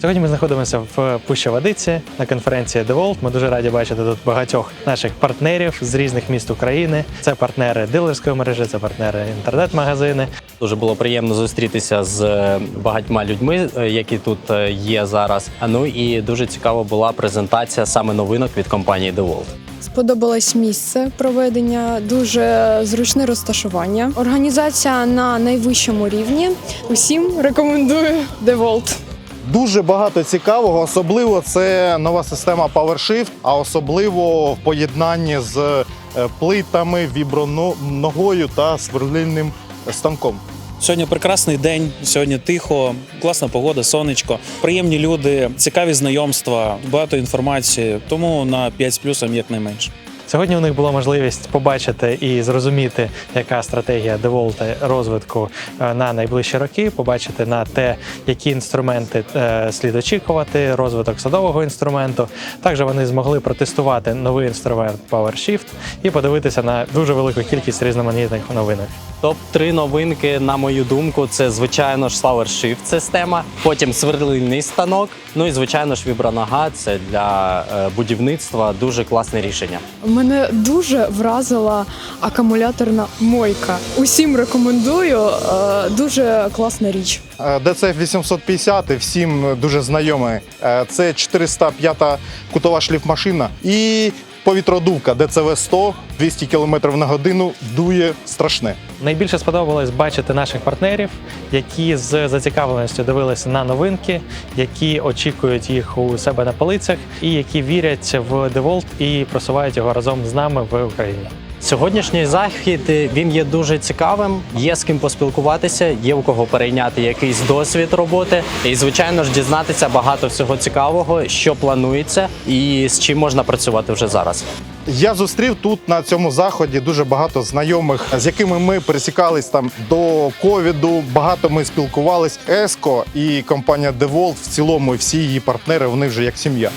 Сьогодні ми знаходимося в Пуща-Водиці на конференції DeWalt. Ми дуже раді бачити тут багатьох наших партнерів з різних міст України. Це партнери дилерської мережі, це партнери інтернет-магазини. Дуже було приємно зустрітися з е, багатьма людьми, е, які тут е, є зараз. А ну і дуже цікава була презентація саме новинок від компанії DeWalt. Сподобалось місце проведення, дуже зручне розташування. Організація на найвищому рівні. Усім рекомендую DeWalt. Дуже багато цікавого, особливо це нова система PowerShift, а особливо в поєднанні з е, плитами, віброногою та сверлильним станком. Сьогодні прекрасний день, сьогодні тихо, класна погода, сонечко, приємні люди, цікаві знайомства, багато інформації. Тому на 5 з плюсом якнайменше. Сьогодні у них була можливість побачити і зрозуміти, яка стратегія DeWalt розвитку е, на найближчі роки, побачити на те, які інструменти е, слід очікувати, розвиток садового інструменту. Також вони змогли протестувати новий інструмент PowerShift і подивитися на дуже велику кількість різноманітних новинок. Топ 3 новинки, на мою думку, це звичайно ж Flower Shift система, потім сверлильний станок. Ну і звичайно ж вібронога. Це для е, будівництва дуже класне рішення. Мене дуже вразила акумуляторна мойка. Усім рекомендую. е, Дуже класна річ. Е, DCF 850 всім дуже знайомий. Е, Це 405 кутова шліфмашина і повітродувка ДЦВ-100, 200 км на годину дує страшне. Найбільше сподобалось бачити наших партнерів, які з зацікавленістю дивилися на новинки, які очікують їх у себе на полицях, і які вірять в DeWalt і просувають його разом з нами в Україні. Сьогоднішній захід е, він є дуже цікавим. Є з ким поспілкуватися, є у кого перейняти якийсь досвід роботи, і звичайно ж дізнатися багато всього цікавого, що планується, і з чим можна працювати вже зараз. Я зустрів тут на цьому заході дуже багато знайомих, з якими ми пересікались там до ковіду. Багато ми спілкувались. Еско і компанія DeWalt в цілому, і всі її партнери, вони вже як сім'я.